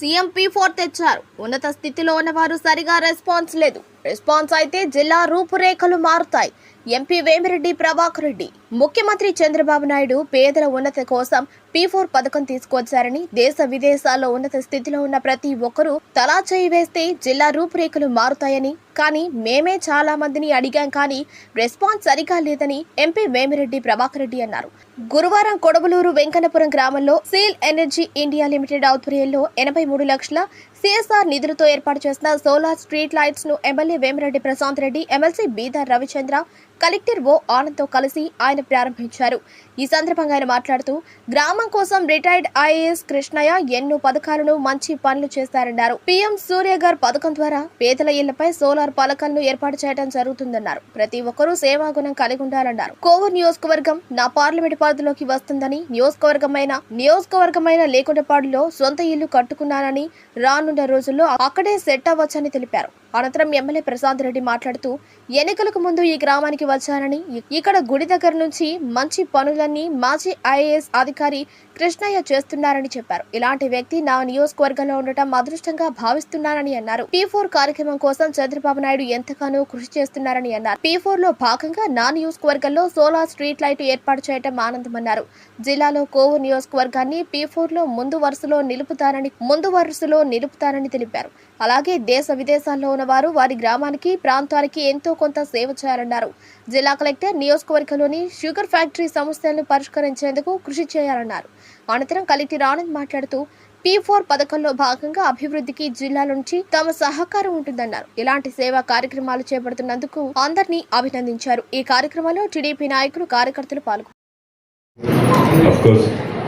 CM P four తెచ్చారు. ఉన్నత స్థితిలో ఉన్నవారు సరిగా రెస్పాన్స్ లేదు. రెస్పాన్స్ అయితే జిల్లా రూపురేఖలు మారుతాయి. ఎంపీ వేమిరెడ్డి ప్రభాకర్ రెడ్డి. ముఖ్యమంత్రి చంద్రబాబు నాయుడు పేదల ఉన్నత కోసం పీ ఫోర్ పథకం తీసుకొచ్చారని దేశ విదేశాల్లో ఉన్నత స్థితిలో ఉన్న ప్రతి ఒక్కరూ తలా చేయి వేస్తే జిల్లా రూపురేఖలు మారుతాయని కానీ మేమే చాలా మందిని అడిగాం కానీ రెస్పాన్స్ సరిగా లేదని ఎంపీ వేమిరెడ్డి ప్రభాకర్ రెడ్డి అన్నారు. గురువారం కొడవలూరు వెంకన్నపురం గ్రామంలో సీల్ ఎనర్జీ ఇండియా లిమిటెడ్ ఆధ్వర్యంలో ఎనభై మూడు లక్షల సిఎస్ఆర్ నిధులతో ఏర్పాటు చేసిన solar street లైట్స్ను MLA Vemireddy Prashanth Reddy MLC Beedar Ravichandra collector O ఆనంద్తో కలిసి ఆయన ప్రారంభించారు. ఈ సందర్భంగా ఆయన మాట్లాడుతూ గ్రామం కోసం రిటైర్డ్ ఐఏఎస్ కృష్ణయ్య ఎన్నో పథకాలను మంచి పనులు చేస్తారన్నారు. పీఎం సూర్యగర్ పథకం ద్వారా పేదల ఇళ్ళపై సోలార్ పలకలను ఏర్పాటు చేయడం జరుగుతుందన్నారు. ప్రతి ఒక్కరూ సేవాగుణం కలిగి ఉండాలన్నారు. కోవూరు నియోజకవర్గం నా పార్లమెంట్ పరిధిలోకి వస్తుందని నియోజకవర్గమైన నియోజకవర్గమైన లేకుండపాడులో సొంత ఇల్లు కట్టుకున్నానని రానున్న రోజుల్లో అక్కడే సెట్ అవ్వచ్చని తెలిపారు. అనంతరం ఎమ్మెల్యే ప్రశాంత్ రెడ్డి మాట్లాడుతూ ఎన్నికలకు ముందు ఈ గ్రామానికి వచ్చానని ఇక్కడ గుడి దగ్గర నుంచి మంచి పనులన్నీ మాజీ ఐఏఎస్ అధికారి కృష్ణయ్య చేస్తున్నారని చెప్పారు. ఇలాంటి వ్యక్తి నా నియోజకవర్గంలో ఉండటం అదృష్టంగా భావిస్తున్నానని అన్నారు. పీ ఫోర్ కార్యక్రమం కోసం చంద్రబాబు నాయుడు ఎంతగానో కృషి చేస్తున్నారని అన్నారు. పీ ఫోర్లో భాగంగా నా నియోజకవర్గంలో సోలార్ స్ట్రీట్ లైట్ ఏర్పాటు చేయడం ఆనందమన్నారు. జిల్లాలో కోవు నియోజకవర్గాన్ని పీ ఫోర్లో ముందు వరుసలో నిలుపుతారని ముందు వరుసలో నిలుపుతారని తెలిపారు. అలాగే దేశ విదేశాల్లో ఉన్నవారు వారి గ్రామానికి ప్రాంతానికి ఎంతో కొంత సేవ చేయాలన్నారు. జిల్లా కలెక్టర్ నియోజకవర్గంలోని షుగర్ ఫ్యాక్టరీ సమస్యలను పరిష్కరించేందుకు కృషి చేయాలన్నారు. అనంతరం కలెక్టర్ ఆనంద్ మాట్లాడుతూ పీ ఫోర్ పథకంలో భాగంగా అభివృద్ధికి జిల్లా నుంచి తమ సహకారం ఉంటుందన్నారు. ఇలాంటి సేవా కార్యక్రమాలు చేపడుతున్నందుకు అందరినీ అభినందించారు. ఈ కార్యక్రమంలో టీడీపీ నాయకులు కార్యకర్తలు పాల్గొన్నారు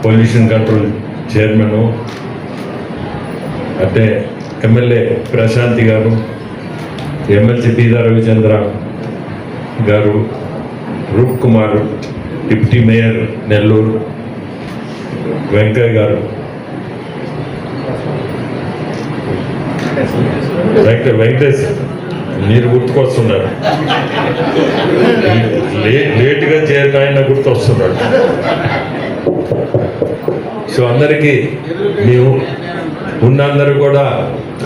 పొల్యూషన్ కంట్రోల్ చైర్మన్ అంటే ఎమ్మెల్యే ప్రశాంతి గారు ఎమ్మెల్సీ పీదా రవిచంద్ర గారు రూప్ కుమార్ డిప్యూటీ మేయర్ నెల్లూరు వెంకయ్య గారు. వెంకట వెంకటేష్ మీరు గుర్తుకొస్తున్నారు. లే- లేటుగా చేరిన ఆయన గుర్తొస్తున్నాడు సో అందరికీ మేము ఉన్న అందరూ కూడా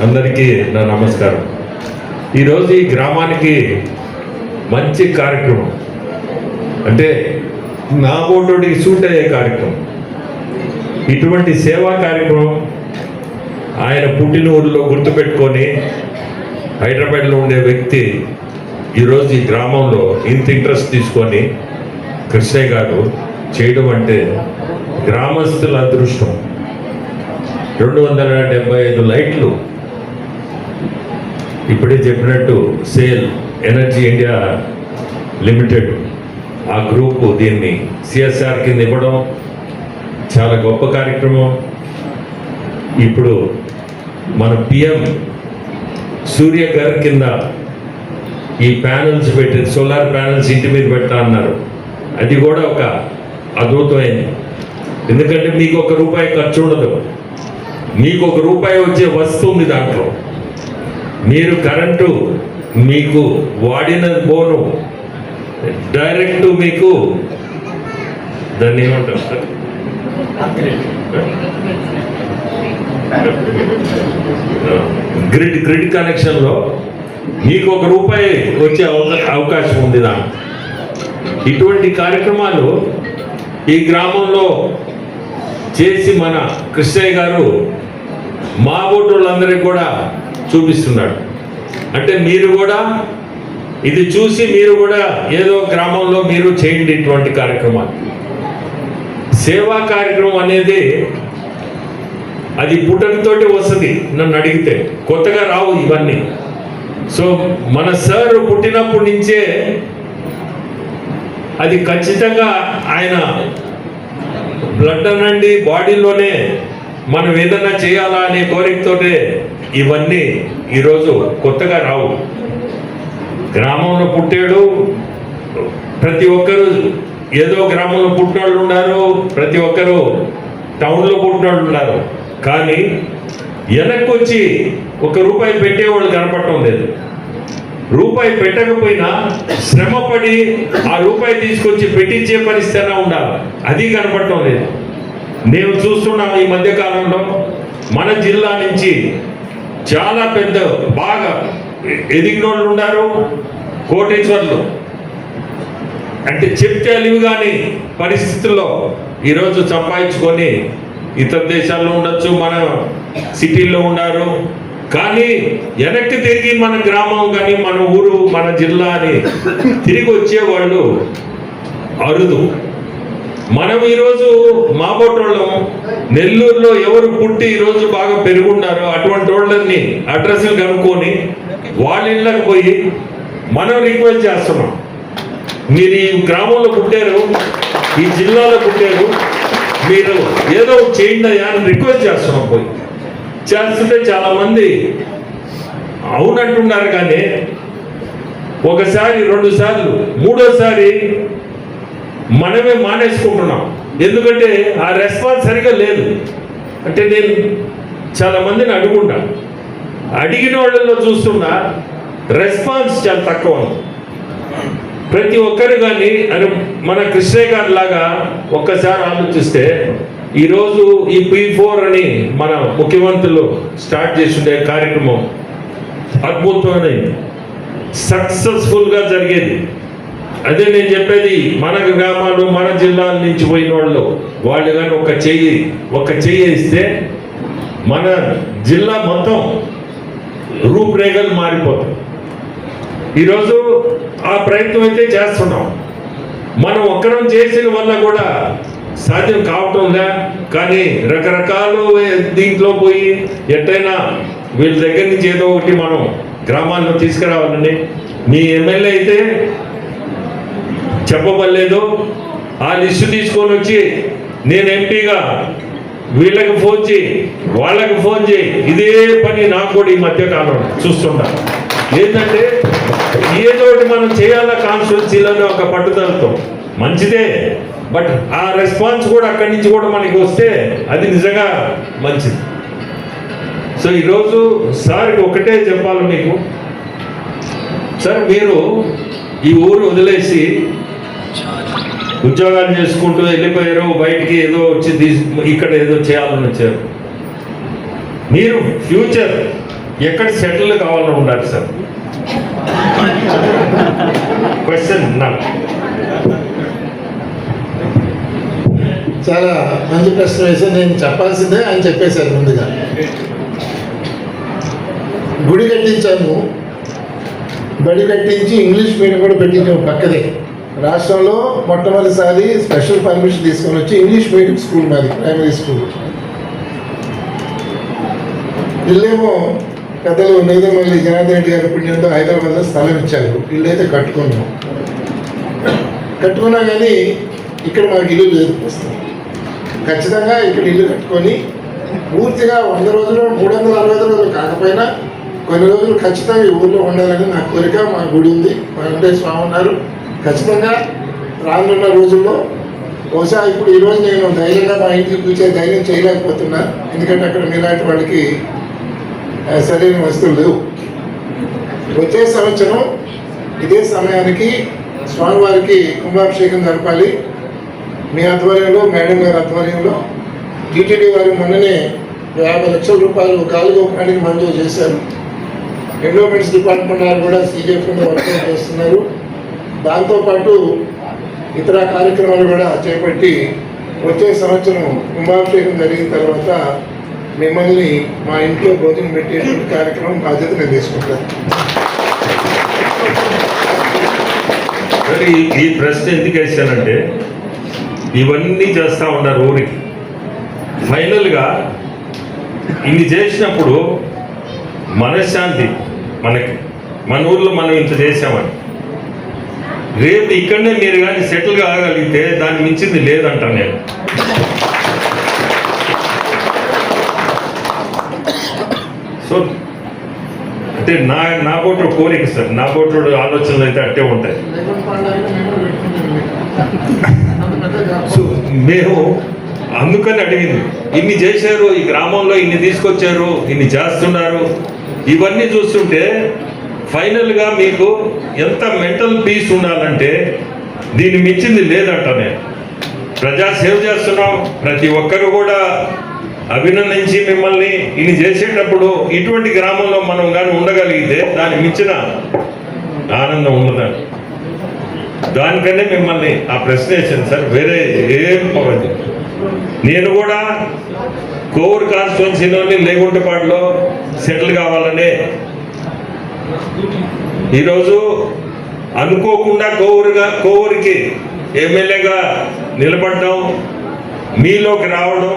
అందరికీ నా నమస్కారం. ఈరోజు ఈ గ్రామానికి మంచి కార్యక్రమం. అంటే నా ఓటుడికి సూట్ అయ్యే కార్యక్రమం. ఇటువంటి సేవా కార్యక్రమం ఆయన పుట్టిన ఊరిలో గుర్తుపెట్టుకొని హైదరాబాద్లో ఉండే వ్యక్తి ఈరోజు ఈ గ్రామంలో ఇంత ఇంట్రెస్ట్ తీసుకొని కృష్ణయ్య గారు చేయడం అంటే గ్రామస్తుల అదృష్టం. రెండు వందల డెబ్బై ఐదు లైట్లు. ఇప్పుడే చెప్పినట్టు సేల్ ఎనర్జీ ఇండియా లిమిటెడ్. ఆ గ్రూప్ దీన్ని సిఎస్ఆర్ కింద ఇవ్వడం చాలా గొప్ప కార్యక్రమం. ఇప్పుడు మన పిఎం సూర్య గారి కింద ఈ ప్యానల్స్ పెట్టి సోలార్ ప్యానల్స్ ఇంటి మీద పెట్టా అన్నారు. అది కూడా ఒక అద్భుతమైంది. ఎందుకంటే మీకు ఒక రూపాయి ఖర్చు ఉండదు. మీకు ఒక రూపాయి వచ్చే వస్తువు ఉంది దాంట్లో. మీరు కరెంటు మీకు వాడిన బోను డైరెక్ట్ మీకు దాన్ని ఏమంటారు? సార్ గ్రిడ్ గ్రిడ్ కనెక్షన్లో మీకు ఒక రూపాయి వచ్చే అవకా- అవకాశం ఉంది దాని ఇటువంటి కార్యక్రమాలు ఈ గ్రామంలో చేసి మన కృష్ణయ్య గారు మా ఓటర్లందరికీ కూడా చూపిస్తున్నాడు. అంటే మీరు కూడా ఇది చూసి మీరు కూడా ఏదో గ్రామంలో మీరు చేయండి ఇటువంటి కార్యక్రమాలు. సేవా కార్యక్రమం అనేది అది పుట్టనితోటి వస్తుంది నన్ను అడిగితే. కొత్తగా రావు ఇవన్నీ. సో మన సార్ పుట్టినప్పటి నుంచే అది ఖచ్చితంగా ఆయన బ్లడ్ అనండి బాడీలోనే మనం ఏదైనా చేయాలా అనే కోరికతోటే ఇవన్నీ ఈరోజు కొత్తగా రావు. గ్రామంలో పుట్టాడు ప్రతి ఒక్కరు ఏదో గ్రామంలో పుట్టినోళ్ళు ఉన్నారు ప్రతి ఒక్కరు టౌన్లో పుట్టినోళ్ళు ఉన్నారు. కానీ వెనక్కి వచ్చి ఒక రూపాయి పెట్టేవాళ్ళు కనపడటం లేదు. రూపాయి పెట్టకపోయినా శ్రమపడి ఆ రూపాయి తీసుకొచ్చి పెట్టించే పరిస్థితి ఉండాలి. అది కనపడటం లేదు. నేను చూస్తున్నాను ఈ మధ్యకాలం మన జిల్లా నుంచి చాలా పెద్ద బాగా ఎదిగిన వాళ్ళు ఉన్నారు కోటేశ్వర్లు. అంటే చెప్తే అలివి కానీ పరిస్థితుల్లో ఈరోజు సంపాదించుకొని ఇతర దేశాల్లో ఉండొచ్చు మన సిటీల్లో ఉన్నారు. కానీ వెనక్కి తిరిగి మన గ్రామం కానీ మన ఊరు మన జిల్లా అని తిరిగి వచ్చేవాళ్ళు అరుదు. మనం ఈరోజు మా నెల్లూరులో ఎవరు పుట్టి ఈరోజు బాగా పెరుగున్నారో అటువంటి వాళ్ళని అడ్రస్లు కనుక్కొని వాళ్ళ ఇళ్ళకి పోయి మనం రిక్వెస్ట్ చేస్తున్నాం. మీరు ఈ గ్రామంలో పుట్టారు ఈ జిల్లాలో పుట్టారు మీరు ఏదో చేయండి అయ్యా అని రిక్వెస్ట్ చేస్తున్నాం పోయి. చేస్తుంటే చాలామంది అవునంటున్నారు కానీ ఒకసారి రెండు సార్లు మూడోసారి మనమే మానేసుకుంటున్నాం. ఎందుకంటే ఆ రెస్పాన్స్ సరిగా లేదు. అంటే నేను చాలా మందిని అడుగుంటా అడిగిన వాళ్ళలో చూస్తున్నా రెస్పాన్స్ చాలా తక్కువ ఉంది. ప్రతి ఒక్కరు కానీ అని మన కృష్ణయ్య గారి లాగా ఒక్కసారి ఆలోచిస్తే ఈరోజు ఈ పీ ఫోర్ అని మన ముఖ్యమంత్రులు స్టార్ట్ చేసిండే కార్యక్రమం అద్భుతమైన సక్సెస్ఫుల్గా జరిగేది. అదే నేను చెప్పేది మన గ్రామాలు మన జిల్లాల నుంచి పోయిన వాళ్ళు వాళ్ళు కానీ ఒక చెయ్యి ఒక చెయ్యి ఇస్తే మన జిల్లా మొత్తం రూపురేఖలు మారిపోతాయి. ఈరోజు ఆ ప్రయత్నం అయితే చేస్తున్నాం. మనం ఒక్కరం చేసిన వల్ల కూడా సాధ్యం కావటంలే కానీ రకరకాలు దీంట్లో పోయి ఎట్టయినా వీళ్ళ దగ్గర నుంచి ఏదో ఒకటి మనం గ్రామాల్లో తీసుకురావాలని మీ ఎమ్మెల్యే అయితే చెప్పబడలేదు. ఆ లిస్టు తీసుకొని వచ్చి నేను ఎంపీగా వీళ్ళకి ఫోన్ చేయి వాళ్ళకి ఫోన్ చేయి. ఇదే పని నాకు కూడా ఈ మధ్య కాలం చూస్తున్నా ఏంటంటే ఏదో ఒకటి మనం చేయాలా కాన్స్టిట్యున్సీలోనే ఒక పట్టుదలతో. మంచిదే. బట్ ఆ రెస్పాన్స్ కూడా అక్కడి నుంచి కూడా మనకి వస్తే అది నిజంగా మంచిది. సో ఈరోజు సార్కి ఒకటే చెప్పాలి మీకు. సార్ మీరు ఈ ఊరు వదిలేసి ఉద్యోగాలు చేసుకుంటూ వెళ్ళిపోయారు బయటికి ఏదో వచ్చి తీసు ఇక్కడ ఏదో చేయాలని వచ్చారు. మీరు ఫ్యూచర్ ఎక్కడ సెటిల్ కావాలని ఉండాలి సార్? క్వశ్చన్ నా చాలా మంచి ప్రశ్న వేసి నేను చెప్పాల్సిందే అని చెప్పేశారు ముందుగా. గుడి కట్టించాము బడి కట్టించి ఇంగ్లీష్ మీడియం కూడా పెట్టించాము పక్కదే. రాష్ట్రంలో మొట్టమొదటిసారి స్పెషల్ పర్మిషన్ తీసుకొని వచ్చి ఇంగ్లీష్ మీడియం స్కూల్ మాది ప్రైమరీ స్కూల్. ఇల్లేమో పెద్దలు నేదమల్లి జనార్దన్ రెడ్డి గారి పుణ్యంతో హైదరాబాద్లో స్థలం ఇచ్చారు. ఇల్లు అయితే కట్టుకున్నాం. కట్టుకున్నా కానీ ఇక్కడ మాకు ఇల్లు లేదు. ఖచ్చితంగా ఇక్కడ ఇల్లు కట్టుకొని పూర్తిగా వంద రోజులు మూడు వందల అరవై రోజులు కాకపోయినా కొన్ని రోజులు ఖచ్చితంగా ఈ ఊర్లో ఉండాలని నా కోరిక. మా గుడి ఉంది. మా వెంకటేశ్వర స్వామి ఉన్నారు. ఖచ్చితంగా రానున్న రోజుల్లో బహుశా ఇప్పుడు ఈరోజు నేను ధైర్యంగా మా ఇంటికి కూర్చే ధైర్యం చేయలేకపోతున్నా. ఎందుకంటే అక్కడ మీలాంటి వాళ్ళకి సరైన వస్తువులు లేవు. వచ్చే సంవత్సరం ఇదే సమయానికి స్వామివారికి కుంభాభిషేకం జరపాలి. మీ ఆధ్వర్యంలో మేడం గారి ఆధ్వర్యంలో టీటీడీ వారు మొన్ననే యాభై లక్షల రూపాయలు కాలుగోపానికి మంజూరు చేశారు. ఎండోమెంట్స్ డిపార్ట్మెంట్ వారు కూడా సీజీఎఫ్ వర్క్ చేస్తున్నారు. దాంతోపాటు ఇతర కార్యక్రమాలు కూడా చేపట్టి వచ్చే సంవత్సరం కుంభాభిషేకం జరిగిన తర్వాత మిమ్మల్ని మా ఇంట్లో భోజనం పెట్టేటువంటి కార్యక్రమం బాధ్యత నేను తీసుకుంటాను. మరి ఈ- ఈ ప్రశ్న ఎందుకు వేసానంటే ఇవన్నీ చేస్తూ ఉన్నారు ఊరికి ఫైనల్గా ఇన్ని చేసినప్పుడు మనశ్శాంతి మనకి మన ఊర్లో మనం ఇంత చేసామని రేపు ఇక్కడనే మీరు కానీ సెటిల్ కాగలిగితే దాన్ని మించింది లేదంట నేను. సో అంటే నా నా బోట్లో కోరిక సార్. నా బోట్లో ఆలోచనలు అయితే అట్టే ఉంటాయి. సో మేము అందుకని అడిగింది. ఇన్ని చేశారు ఈ గ్రామంలో ఇన్ని తీసుకొచ్చారు ఇన్ని చేస్తున్నారు. ఇవన్నీ చూస్తుంటే ఫైనల్గా మీకు ఎంత మెంటల్ పీస్ ఉండాలంటే దీన్ని మించింది లేదంట నేను. ప్రజా సేవ చేస్తున్నాం. ప్రతి ఒక్కరు కూడా అభినందించి మిమ్మల్ని ఇది చేసేటప్పుడు ఇటువంటి గ్రామంలో మనం కానీ ఉండగలిగితే దాని మించిన ఆనందం ఉండదండి దానికనే మిమ్మల్ని ఆ ప్రశ్న వేసాను సార్. వేరే ఏం పవది నేను కూడా కోవూరు కాన్స్టిట్యున్సీలోని లేగుంటపాడులో సెటిల్ కావాలనే ఈరోజు అనుకోకుండా కోవూరుగా కోవూరికి ఎమ్మెల్యేగా నిలబడడం మీలోకి రావడం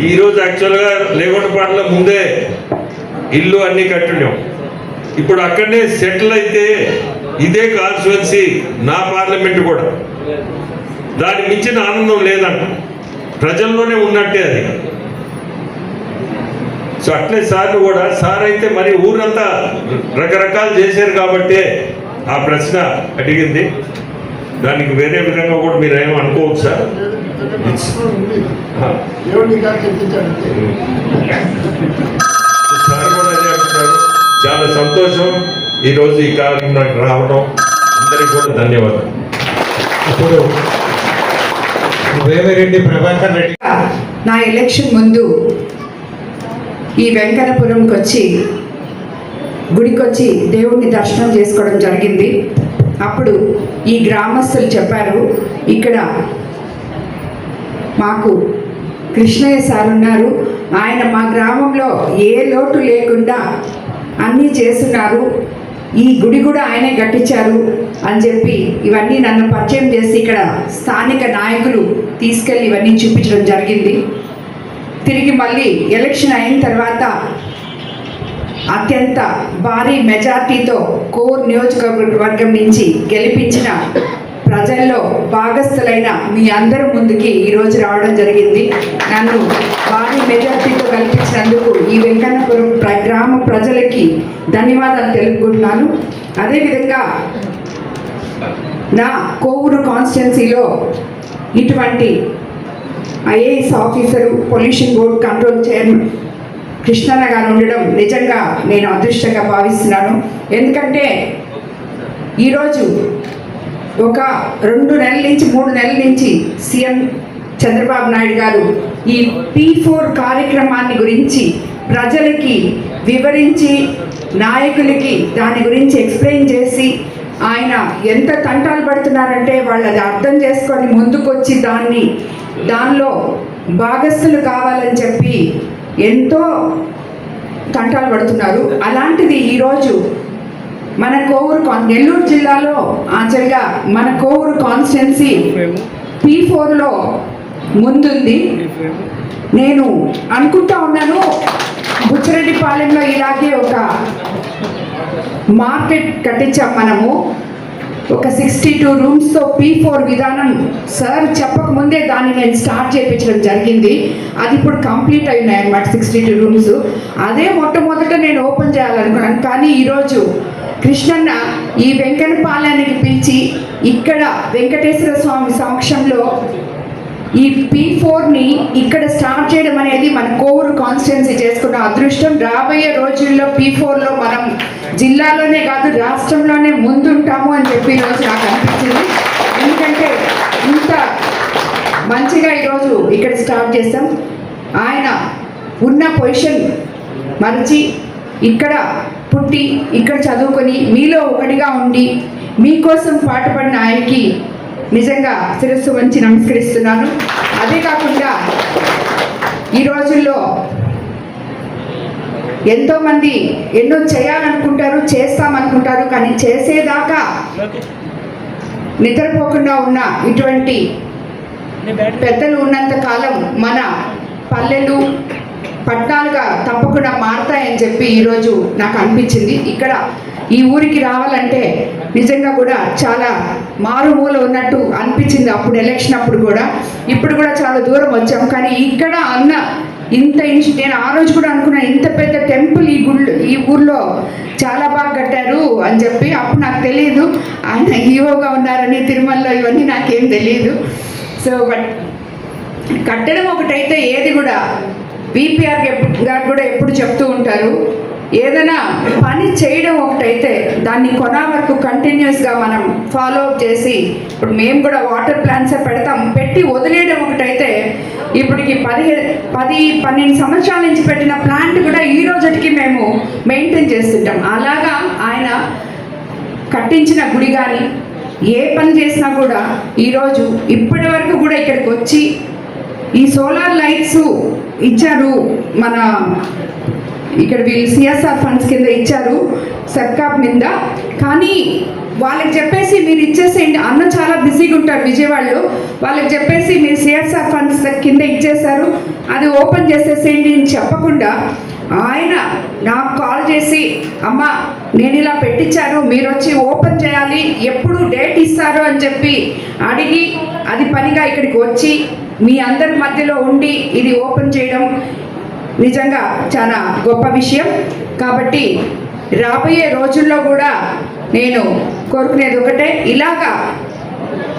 ఈరోజు యాక్చువల్గా లేగుంటపాడులో ముందే ఇల్లు అన్నీ కట్టున్నాం ఇప్పుడు అక్కడనే సెటిల్ అయితే ఇదే కాన్స్టిట్యున్సీ నా పార్లమెంట్ కూడా. దాని మించిన ఆనందం లేదంట. ప్రజల్లోనే ఉన్నట్టే అది. సో అట్లే సార్ కూడా సార్ అయితే మరి ఊరంతా రకరకాలు చేశారు కాబట్టి ఆ ప్రశ్న అడిగింది. దానికి వేరే విధంగా కూడా మీరు ఏమో అనుకోవచ్చు సార్. సార్ కూడా అదే అంటున్నారు. చాలా సంతోషం. ఈరోజు ఈ కార్యక్రమానికి రావడం అందరికీ కూడా ధన్యవాదాలు. ఇప్పుడు వేమిరెడ్డి ప్రభాకర్ రెడ్డి నా ఎలక్షన్ ముందు ఈ వెంకటపురంకి వచ్చి గుడికొచ్చి దేవుణ్ణి దర్శనం చేసుకోవడం జరిగింది. అప్పుడు ఈ గ్రామస్తులు చెప్పారు ఇక్కడ మాకు కృష్ణయ్య సార్ ఉన్నారు. ఆయన మా గ్రామంలో ఏ లోటు లేకుండా అన్నీ చేస్తున్నారు. ఈ గుడి కూడా ఆయనే కట్టించారు అని చెప్పి ఇవన్నీ నన్ను పరిచయం చేసి ఇక్కడ స్థానిక నాయకులు తీసుకెళ్ళి ఇవన్నీ చూపించడం జరిగింది. తిరిగి మళ్ళీ ఎలక్షన్ అయిన తర్వాత అత్యంత భారీ మెజార్టీతో కోర్ నియోజకవర్గం నుంచి గెలిపించిన ప్రజల్లో భాగస్థులైన మీ అందరి ముందుకి ఈరోజు రావడం జరిగింది. నన్ను భారీ మెజార్టీతో కల్పించినందుకు ఈ వెంకన్నపురం ప్ర గ్రామ ప్రజలకి ధన్యవాదాలు తెలుపుకుంటున్నాను. అదేవిధంగా నా కోవూరు కాన్స్టిట్యున్సీలో ఇటువంటి IAS officer pollution board control chairman Krishnanna గారు ఉండడం నిజంగా నేను అదృష్టంగా భావిస్తున్నాను. ఎందుకంటే ఈరోజు ఒక రెండు నెలల నుంచి మూడు నెలల నుంచి సీఎం చంద్రబాబు నాయుడు గారు ఈ పీ ఫోర్ కార్యక్రమాన్ని గురించి ప్రజలకి వివరించి నాయకులకి దాని గురించి ఎక్స్ప్లెయిన్ చేసి ఆయన ఎంత తంటాలు పడుతున్నారంటే వాళ్ళు అది అర్థం చేసుకొని ముందుకొచ్చి దాన్ని దానిలో భాగస్థులు కావాలని చెప్పి ఎంతో తంటాలు పడుతున్నారు. అలాంటిది ఈరోజు మన కోవూరు కాన్ నెల్లూరు జిల్లాలో ఆచరిగా మన కోవూరు కాన్స్టిట్యున్సీ పీ ఫోర్లో ముందుంది. నేను అనుకుంటా ఉన్నాను బుచ్చిరెడ్డిపాలెంలో ఇలాగే ఒక మార్కెట్ కట్టించాం మనము. ఒక సిక్స్టీ టూ రూమ్స్తో పీ ఫోర్ విధానం. సార్ చెప్పకముందే దాన్ని నేను స్టార్ట్ చేయించడం జరిగింది. అది ఇప్పుడు కంప్లీట్ అయినాయి అన్నమాట సిక్స్టీ టూ రూమ్స్ అదే మొట్టమొదట నేను ఓపెన్ చేయాలనుకున్నాను. కానీ ఈరోజు కృష్ణన్న ఈ వెంకన్నపాలెనికి పిలిచి ఇక్కడ వెంకటేశ్వర స్వామి సమక్షంలో ఈ పీ ఫోర్ని ఇక్కడ స్టార్ట్ చేయడం అనేది మన కోవూరు కాన్స్టిట్యున్సీ చేసుకున్న అదృష్టం. రాబోయే రోజుల్లో పీ ఫోర్లో మనం జిల్లాలోనే కాదు రాష్ట్రంలోనే ముందుంటాము అని చెప్పి ఈరోజు నాకు అనిపించింది. ఎందుకంటే ఇంత మంచిగా ఈరోజు ఇక్కడ స్టార్ట్ చేస్తాం ఆయన ఉన్న పొజిషన్ మరిచి ఇక్కడ పుట్టి ఇక్కడ చదువుకొని మీలో ఒకటిగా ఉండి మీకోసం పాటుపడిన ఆయనకి నిజంగా శిరస్సు వంచి నమస్కరిస్తున్నాను. అదే కాకుండా ఈ రోజుల్లో ఎంతోమంది ఎన్నో చేయాలనుకుంటారు చేస్తామనుకుంటారు కానీ చేసేదాకా నిద్రపోకుండా ఉన్న ఇటువంటి పెద్దలు ఉన్నంత కాలం మన పల్లెలు పట్టణాలుగా తప్పకుండా మారతాయని చెప్పి ఈరోజు నాకు అనిపించింది. ఇక్కడ ఈ ఊరికి రావాలంటే నిజంగా కూడా చాలా మారుమూల ఉన్నట్టు అనిపించింది అప్పుడు ఎలక్షన్ అప్పుడు కూడా. ఇప్పుడు కూడా చాలా దూరం వచ్చాం. కానీ ఇక్కడ అన్న ఇంత ఇన్సి నేను ఆ రోజు కూడా అనుకున్నాను ఇంత పెద్ద టెంపుల్ ఈ గుళ్ళు ఈ ఊర్లో చాలా బాగా కట్టారు అని చెప్పి. అప్పుడు నాకు తెలియదు ఆయన హీరోగా ఉన్నారని తిరుమలలో ఇవన్నీ నాకేం తెలియదు సో బట్ కట్టడం ఒకటైతే ఏది కూడా బీపీఆర్ గారు కూడా ఎప్పుడు చెప్తూ ఉంటారు. ఏదైనా పని చేయడం ఒకటైతే దాన్ని కొన వరకు కంటిన్యూస్గా మనం ఫాలో అప్ చేసి ఇప్పుడు మేము కూడా వాటర్ ప్లాంట్సే పెడతాం పెట్టి వదిలేయడం ఒకటైతే ఇప్పటికి పదిహే పది పన్నెండు సంవత్సరాల నుంచి పెట్టిన ప్లాంట్ కూడా ఈ రోజుకి మేము మెయింటైన్ చేస్తుంటాం. అలాగా ఆయన కట్టించిన గుడి కానీ ఏ పని చేసినా కూడా ఈరోజు ఇప్పటి వరకు కూడా ఇక్కడికి వచ్చి ఈ సోలార్ లైట్స్ ఇచ్చారు మన ఇక్కడ వీళ్ళు సిఎస్ఆర్ ఫండ్స్ కింద ఇచ్చారు సర్కాప్ మీద కానీ వాళ్ళకి చెప్పేసి మీరు ఇచ్చేసేయండి. అన్న చాలా బిజీగా ఉంటారు విజయవాడలో. వాళ్ళకి చెప్పేసి మీరు సిఎస్ఆర్ ఫండ్స్ కింద ఇచ్చేశారు. అది ఓపెన్ చేసేసేయండి అని చెప్పకుండా ఆయన నాకు కాల్ చేసి అమ్మ నేను ఇలా పెట్టించాను మీరు వచ్చి ఓపెన్ చేయాలి ఎప్పుడు డేట్ ఇస్తారు అని చెప్పి అడిగి అది పనిగా ఇక్కడికి వచ్చి మీ అందరి మధ్యలో ఉండి ఇది ఓపెన్ చేయడం నిజంగా చాలా గొప్ప విషయం. కాబట్టి రాబోయే రోజుల్లో కూడా నేను కోరుకునేది ఒకటే. ఇలాగా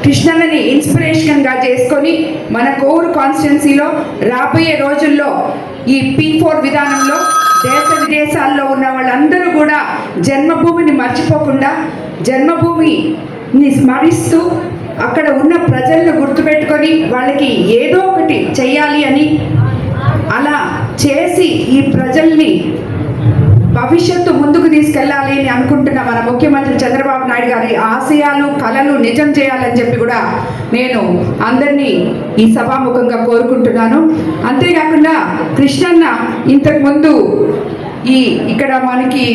కృష్ణన్నని ఇన్స్పిరేషన్గా చేసుకొని మన కోవూరు కాన్స్టిట్యున్సీలో రాబోయే రోజుల్లో ఈ పీ ఫోర్ విధానంలో దేశ విదేశాల్లో ఉన్న వాళ్ళందరూ కూడా జన్మభూమిని మర్చిపోకుండా జన్మభూమిని స్మరిస్తూ అక్కడ ఉన్న ప్రజలను గుర్తుపెట్టుకొని వాళ్ళకి ఏదో ఒకటి చేయాలి అని అలా చేసి ఈ ప్రజల్ని భవిష్యత్తు ముందుకు తీసుకెళ్ళాలి అని అనుకుంటున్న మన ముఖ్యమంత్రి చంద్రబాబు నాయుడు గారి ఆశయాలు కళలు నిజం చేయాలని చెప్పి కూడా నేను అందరినీ ఈ సభాముఖంగా కోరుకుంటున్నాను. అంతేకాకుండా కృష్ణన్న ఇంతకుముందు ఈ ఇక్కడ మనకి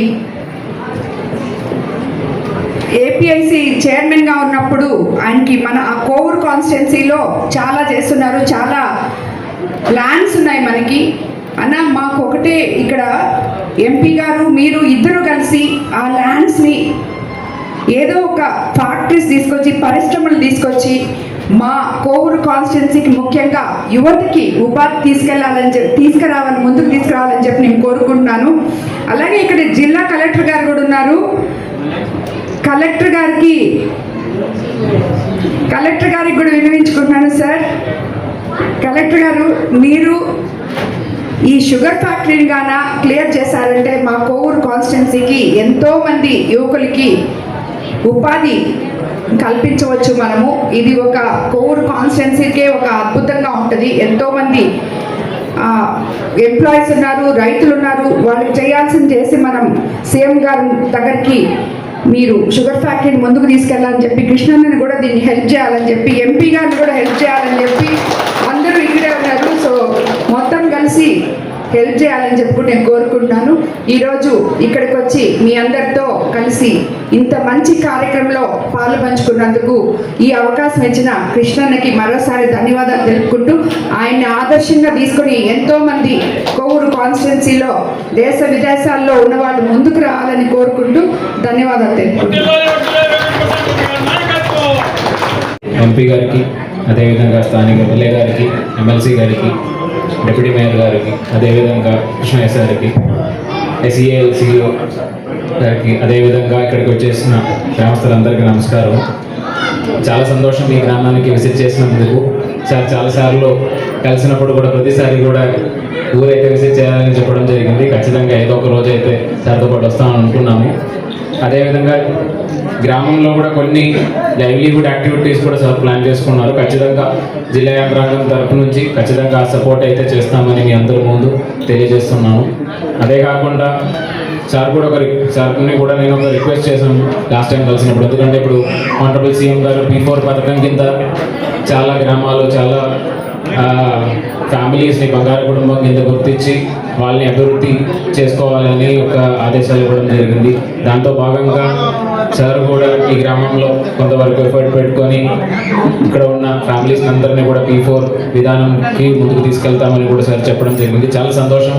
ఏపీఐసి చైర్మన్గా ఉన్నప్పుడు ఆయనకి మన ఆ కోవూర్ కాన్స్టిట్యున్సీలో చాలా చేస్తున్నారు చాలా ప్లాన్స్ ఉన్నాయి మనకి. అన్న మాకు ఒకటే ఇక్కడ ఎంపీ గారు మీరు ఇద్దరు కలిసి ఆ ల్యాండ్స్ని ఏదో ఒక ఫ్యాక్టరీస్ తీసుకొచ్చి పరిశ్రమలు తీసుకొచ్చి మా కోవూరు కాన్స్టిట్యున్సీకి ముఖ్యంగా యువతకి ఉపాధి తీసుకెళ్ళాలని చెప్పి తీసుకురావాలని ముందుకు తీసుకురావాలని చెప్పి నేను కోరుకుంటున్నాను. అలాగే ఇక్కడ జిల్లా కలెక్టర్ గారు కూడా ఉన్నారు. కలెక్టర్ గారికి కలెక్టర్ గారికి కూడా వినిపించుకుంటున్నాను సార్. కలెక్టర్ గారు మీరు ఈ షుగర్ ఫ్యాక్టరీని గాన క్లియర్ చేశారంటే మా కోవూరు కాన్స్టిట్యున్సీకి ఎంతోమంది యువకులకి ఉపాధి కల్పించవచ్చు మనము. ఇది ఒక కోవూరు కాన్స్టిట్యున్సీకే ఒక అద్భుతంగా ఉంటుంది. ఎంతోమంది ఎంప్లాయీస్ ఉన్నారు రైతులు ఉన్నారు. వాళ్ళకి చేయాల్సింది చేసి మనం సీఎం గారి దగ్గరికి మీరు షుగర్ ఫ్యాక్టరీని ముందుకు తీసుకెళ్ళాలని చెప్పి కృష్ణన్నని కూడా దీన్ని హెల్ప్ చేయాలని చెప్పి ఎంపీ గారిని కూడా హెల్ప్ చేయాలని చెప్పి అందరూ ఇక్కడే ఉన్నారు సో మొత్తం హెల్ప్ చేయాలని చెప్పుకుని నేను కోరుకుంటున్నాను. ఈరోజు ఇక్కడికి వచ్చి మీ అందరితో కలిసి ఇంత మంచి కార్యక్రమంలో పాలు పంచుకున్నందుకు ఈ అవకాశం ఇచ్చిన కృష్ణన్నకి మరోసారి ధన్యవాదాలు తెలుపుకుంటూ ఆయన్ని ఆదర్శంగా తీసుకుని ఎంతోమంది కోవూరు కాన్స్టిట్యున్సీలో దేశ విదేశాల్లో ఉన్న వాళ్ళు ముందుకు రావాలని కోరుకుంటూ ధన్యవాదాలు తెలుపుకుంటున్నాను. ఎంపీ గారికి అదేవిధంగా స్థానిక ఎమ్మెల్యే గారికి ఎమ్మెల్సీ గారికి డిప్యూటీ మేయర్ గారికి అదేవిధంగా కృష్ణయ్య గారికి సిఇఓ గారికి అదేవిధంగా ఇక్కడికి వచ్చేసిన గ్రామస్తులందరికీ నమస్కారం. చాలా సంతోషం ఈ గ్రామానికి విజిట్ చేసినందుకు. సార్ చాలాసార్లు కలిసినప్పుడు కూడా ప్రతిసారి కూడా ఊరైతే విజిట్ చేయాలని చెప్పడం జరిగింది. ఖచ్చితంగా ఏదో ఒక రోజు అయితే సార్తో పాటు వస్తామని అనుకున్నాము. అదేవిధంగా గ్రామంలో కూడా కొన్ని లైవ్లీహుడ్ యాక్టివిటీస్ కూడా సార్ ప్లాన్ చేసుకున్నారు. ఖచ్చితంగా జిల్లా యంత్రాంగం తరపు నుంచి ఖచ్చితంగా సపోర్ట్ అయితే చేస్తామని మీ అందరి ముందు తెలియజేస్తున్నాను. అదే కాకుండా సార్ కూడా ఒక సార్ని కూడా నేను ఒక రిక్వెస్ట్ చేశాను లాస్ట్ టైం కలిసినప్పుడు. ఎందుకంటే ఇప్పుడు ఆనరబుల్ సీఎం గారు పీ ఫోర్ పథకం కింద చాలా గ్రామాలు చాలా ఫ్యామిలీస్ని బంగారు కుటుంబం కింద గుర్తించి వాళ్ళని అభివృద్ధి చేసుకోవాలని ఒక ఆదేశాలు ఇవ్వడం జరిగింది. దాంతో భాగంగా సార్ కూడా ఈ గ్రామంలో కొంతవరకు ఎఫర్ట్ పెట్టుకొని ఇక్కడ ఉన్న ఫ్యామిలీస్ అందరినీ కూడా పీ ఫోర్ విధానంకి ముందుకు తీసుకెళ్తామని కూడా సార్ చెప్పడం జరిగింది. చాలా సంతోషం.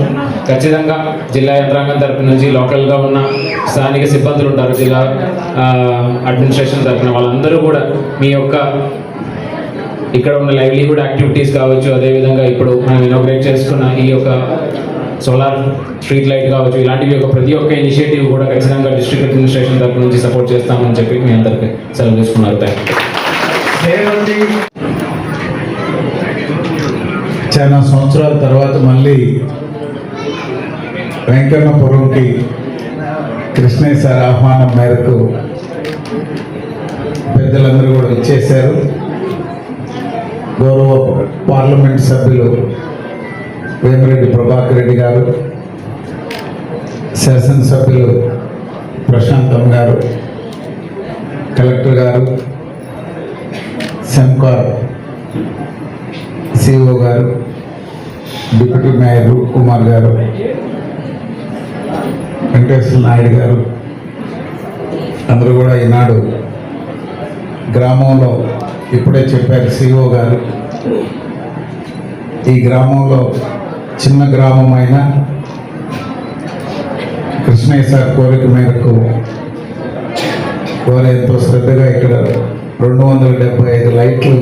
ఖచ్చితంగా జిల్లా యంత్రాంగం తరపు నుంచి లోకల్గా ఉన్న స్థానిక సిబ్బందులు ఉంటారు. జిల్లా అడ్మినిస్ట్రేషన్ తరఫున వాళ్ళందరూ కూడా మీ యొక్క ఇక్కడ ఉన్న లైవ్లీహుడ్ యాక్టివిటీస్ కావచ్చు. అదేవిధంగా ఇప్పుడు మనం ఇనాగ్రేట్ చేసుకున్న ఈ యొక్క సోలార్ స్ట్రీట్ లైట్ కావచ్చు ఇలాంటివి ఒక ప్రతి ఒక్క ఇనిషియేటివ్ కూడా ఖచ్చితంగా డిస్ట్రిక్ట్ అడ్మినిస్ట్రేషన్ తరఫు నుంచి సపోర్ట్ చేస్తామని చెప్పి మీ అందరికీ సెలవు తీసుకున్నారు. చాలా సంవత్సరాల తర్వాత మళ్ళీ వెంకన్నపురంకి కృష్ణయ్య సార్ ఆహ్వానం మేరకు పెద్దలందరూ కూడా ఇచ్చేశారు గౌరవ పార్లమెంట్ సభ్యులు వేమిరెడ్డి ప్రభాకర్ రెడ్డి గారు శాసనసభ్యులు Prashantam garu collector garu Shankar CO garu deputy mayor Kumar garu Venkateswara Naidu గారు అందరూ కూడా ఈనాడు గ్రామంలో ఇప్పుడే చెప్పారు సిఓ గారు. ఈ గ్రామంలో చిన్న గ్రామం అయినా కృష్ణయ్య సార్ కోరిక మేరకు వారు ఎంతో శ్రద్ధగా ఇక్కడ రెండు వందల డెబ్బై ఐదు లైట్లు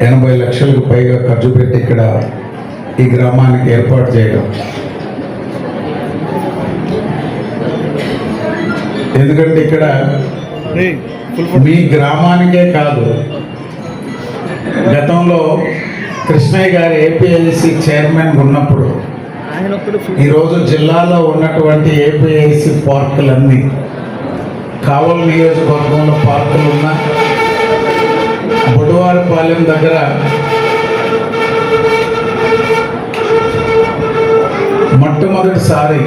ఎనభై లక్షలకు పైగా ఖర్చు పెట్టి ఇక్కడ ఈ గ్రామానికి ఏర్పాటు చేయడం. ఎందుకంటే ఇక్కడ మీ గ్రామానికే కాదు గతంలో కృష్ణయ్య గారు ఏపీఐసి చైర్మన్ ఉన్నప్పుడు ఈరోజు జిల్లాలో ఉన్నటువంటి ఏపీఐసి పార్కులన్నీ కావల్ నియోజకవర్గంలో పార్కులు ఉన్నా బుడవారిపాలెం దగ్గర మొట్టమొదటిసారి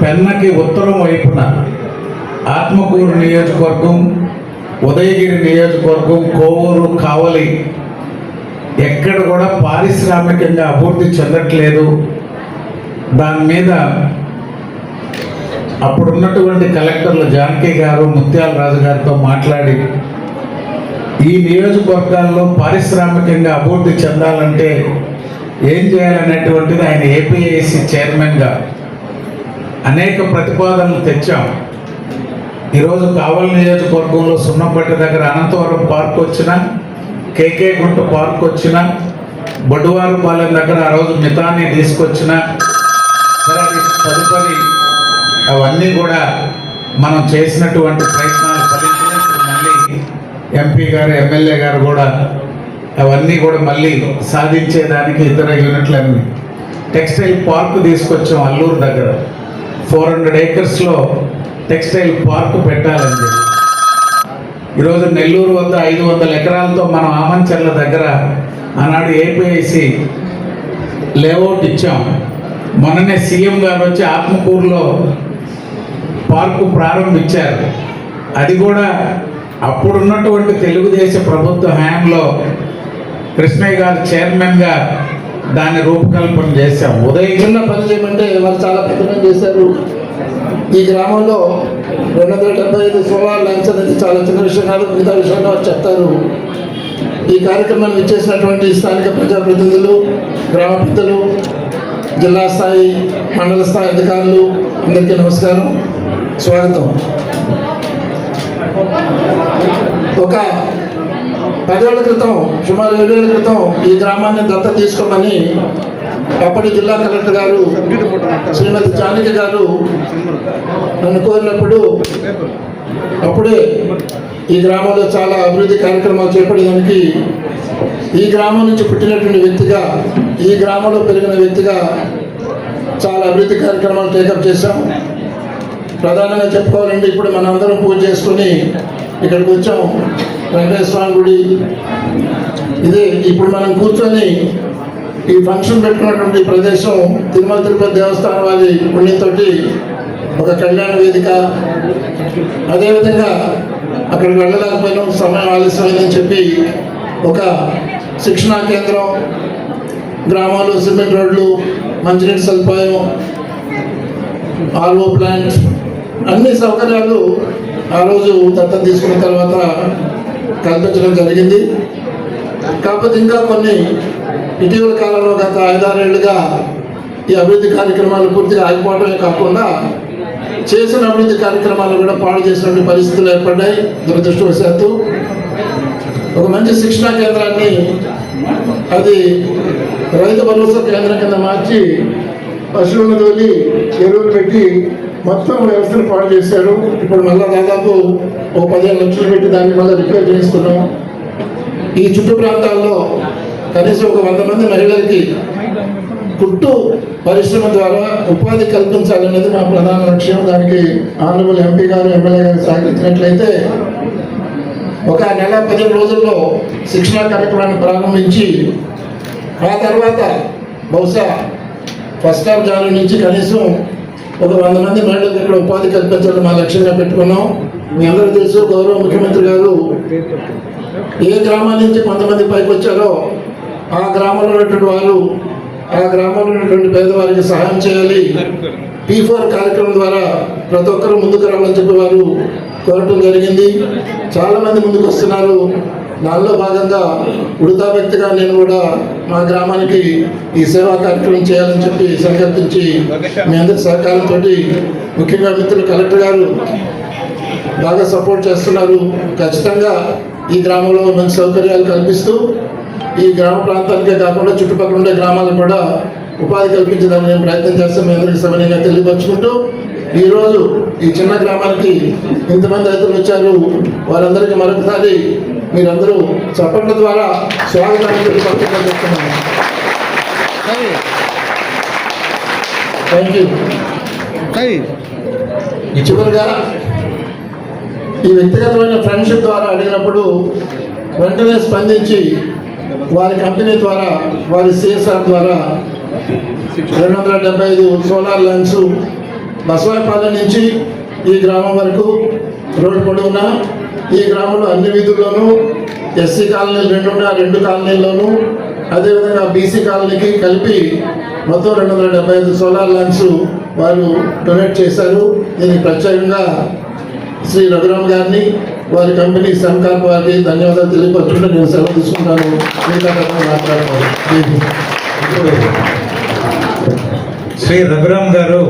పెన్నకి ఉత్తరం వైపున ఆత్మకూరు నియోజకవర్గం ఉదయగిరి నియోజకవర్గం కోవూరు కావలి ఎక్కడ కూడా పారిశ్రామికంగా అభివృద్ధి చెందట్లేదు. దాని మీద అప్పుడున్నటువంటి కలెక్టర్లు జానకి గారు ముత్యాల రాజు గారితో మాట్లాడి ఈ నియోజకవర్గాల్లో పారిశ్రామికంగా అభివృద్ధి చెందాలంటే ఏం చేయాలనేటువంటిది ఆయన ఏపీఐసి చైర్మన్గా అనేక ప్రతిపాదనలు తెచ్చాం. ఈరోజు కావలి నియోజకవర్గంలో సున్నపట్టి దగ్గర అనంతవరం పార్క్ వచ్చిన కేకే గుంట పార్క్ వచ్చిన బొడ్డువారిపాలెం దగ్గర ఆ రోజు మితాన్ని తీసుకొచ్చిన తదుపరి అవన్నీ కూడా మనం చేసినటువంటి ప్రయత్నాలు ఫలించిన మళ్ళీ ఎంపీ గారు ఎమ్మెల్యే గారు కూడా అవన్నీ కూడా మళ్ళీ సాధించేదానికి ఇతర యూనిట్లన్నీ టెక్స్టైల్ పార్క్ తీసుకొచ్చాం అల్లూరు దగ్గర. ఫోర్ హండ్రెడ్ ఏకర్స్లో టెక్స్టైల్ పార్క్ పెట్టాలని చెప్పి. ఈరోజు నెల్లూరు వద్ద ఐదు వందల ఎకరాలతో మనం ఆమంచర్ల దగ్గర ఆనాడు ఏపీఐసి లేఅవుట్ ఇచ్చాం. మొన్ననే సీఎం గారు వచ్చి ఆత్మకూరులో పార్కు ప్రారంభించారు. అది కూడా అప్పుడున్నటువంటి తెలుగుదేశ ప్రభుత్వ హయాంలో కృష్ణయ్య గారు చైర్మన్గా దాన్ని రూపకల్పన చేశాం. ఉదయం చిన్న పని చేయమంటే వాళ్ళు చాలా పెద్ద చేశారు. ఈ గ్రామంలో రెండు వందల డెబ్బై ఐదు సోలార్ లైన్స్ అనేది చాలా చిన్న విషయం కాదు మిగతా విషయంగా వారు చెప్తారు. ఈ కార్యక్రమాన్ని ఇచ్చేసినటువంటి స్థానిక ప్రజాప్రతినిధులు గ్రామ పెద్దలు జిల్లా స్థాయి మండల స్థాయి అధికారులు అందరికీ నమస్కారం. స్వాగతం. ఒక పదేళ్ళ క్రితం సుమారు ఏడేళ్ళ క్రితం ఈ గ్రామాన్ని దత్త తీసుకోమని అప్పటి జిల్లా కలెక్టర్ గారు శ్రీమతి జానకి గారు నన్ను కోరినప్పుడు అప్పుడే ఈ గ్రామంలో చాలా అభివృద్ధి కార్యక్రమాలు చేపట్టడానికి ఈ గ్రామం నుంచి పుట్టినటువంటి వ్యక్తిగా ఈ గ్రామంలో పెరిగిన వ్యక్తిగా చాలా అభివృద్ధి కార్యక్రమాలు టేకప్ చేశాం. ప్రధానంగా చెప్పుకోవాలంటే ఇప్పుడు మనం అందరం పూజ చేసుకుని ఇక్కడికి వచ్చాం. వెంకటేశ్వర స్వామి గుడి. ఇదే ఇప్పుడు మనం కూర్చొని ఈ ఫంక్షన్ పెట్టుకున్నటువంటి ప్రదేశం తిరుమల తిరుపతి దేవస్థానం వారి పుణ్యంతోటి ఒక కళ్యాణ వేదిక. అదేవిధంగా అక్కడికి వెళ్ళలేకపోయినా సమయం ఆలస్యమైందని చెప్పి ఒక శిక్షణా కేంద్రం గ్రామాలు సిమెంట్ రోడ్లు మంచినీటి సదుపాయం ఆర్ఓ ప్లాంట్ అన్ని సౌకర్యాలు ఆ రోజు దత్తం తీసుకున్న తర్వాత కల్పించడం జరిగింది. కాకపోతే ఇంకా కొన్ని ఇటీవల కాలంలో గత ఐదారేళ్ళుగా ఈ అభివృద్ధి కార్యక్రమాలు పూర్తిగా ఆగిపోవడమే కాకుండా చేసిన అభివృద్ధి కార్యక్రమాలు కూడా పాడు చేసినటువంటి పరిస్థితులు ఏర్పడ్డాయి. దురదృష్టవశాత్తు ఒక మంచి శిక్షణా కేంద్రాన్ని అది రైతు భరోసా కేంద్రం కింద మార్చి పశువులను తోలి ఎరువులు పెట్టి మొత్తం వ్యవస్థను పాడు చేశారు. ఇప్పుడు మళ్ళీ దాదాపు ఒక పదిహేను లక్షలు పెట్టి దాన్ని మళ్ళీ రిపేర్ చేసుకున్నాం ఈ చుట్టు ప్రాంతాల్లో కనీసం ఒక వంద మంది మహిళలకి కుట్టు పరిశ్రమ ద్వారా ఉపాధి కల్పించాలనేది మా ప్రధాన లక్ష్యం. దానికి ఆనరబుల్ ఎంపీ గారు ఎమ్మెల్యే గారు సహకరించినట్లయితే ఒక నెల పది రోజుల్లో శిక్షణా కార్యక్రమాన్ని ప్రారంభించి ఆ తర్వాత బహుశా ఫస్ట్ హాఫ్ జనవరి నుంచి కనీసం ఒక వంద మంది మహిళలకు ఇక్కడ ఉపాధి కల్పించడం మా లక్ష్యంగా పెట్టుకున్నాం. మీ అందరూ తెలుసు గౌరవ ముఖ్యమంత్రి గారు ఏ గ్రామాల నుంచి కొంతమంది పైకి వచ్చారో ఆ గ్రామంలో ఉన్నటువంటి వాళ్ళు ఆ గ్రామంలో ఉన్నటువంటి పేదవారికి సహాయం చేయాలి. పీ ఫోర్ కార్యక్రమం ద్వారా ప్రతి ఒక్కరూ ముందుకు రావాలని చెప్పి వారు కోరటం జరిగింది. చాలామంది ముందుకు వస్తున్నారు. దానిలో భాగంగా ఉడతా వ్యక్తిగా నేను కూడా మా గ్రామానికి ఈ సేవా కార్యక్రమం చేయాలని చెప్పి సంకల్పించి మీ అందరి సహకారంతో ముఖ్యంగా మిత్రులు కలెక్టర్ గారు బాగా సపోర్ట్ చేస్తున్నారు. ఖచ్చితంగా ఈ గ్రామంలో మంచి సౌకర్యాలు కల్పిస్తూ ఈ గ్రామ ప్రాంతానికే కాకుండా చుట్టుపక్కల ఉండే గ్రామాలకు కూడా ఉపాధి కల్పించడానికి నేను ప్రయత్నం చేస్తాను మీ అందరికీ సమయంగా తెలియపరుచుకుంటూ ఈరోజు ఈ చిన్న గ్రామానికి ఇంతమంది రైతులు వచ్చారు. వారందరికీ మరొకసారి మీరందరూ చప్పట్ల ద్వారా స్వాగతాన్ని చెప్తున్నాను థ్యాంక్ యూ చివరిగా ఈ వ్యక్తిగతమైన ఫ్రెండ్షిప్ ద్వారా అడిగినప్పుడు వెంటనే స్పందించి వారి కంపెనీ ద్వారా వారి సిఎస్ఆర్ ద్వారా రెండు వందల డెబ్బై ఐదు సోలార్ లైన్స్ బసవాయిపాలెం నుంచి ఈ గ్రామం వరకు రోడ్డు పొడవునా ఈ గ్రామంలో అన్ని వీధుల్లోనూ ఎస్సీ కాలనీలు రెండు రెండు కాలనీల్లోనూ అదేవిధంగా బీసీ కాలనీకి కలిపి మొత్తం రెండు వందల డెబ్బై ఐదు సోలార్ ల్యాండ్స్ వారు డొనేట్ చేశారు. దీనికి ప్రత్యేకంగా శ్రీ రఘురామ్ గారిని వారి కంపెనీ సంకల్ప వారికి ధన్యవాదాలు తెలియపరచుకుంటే నేను సెలవు తీసుకుంటాను. మిగతా కథ మాట్లాడుకోవాలి శ్రీ రఘురామ్ గారు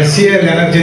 ఎస్సీఎల్ ఎనర్జీ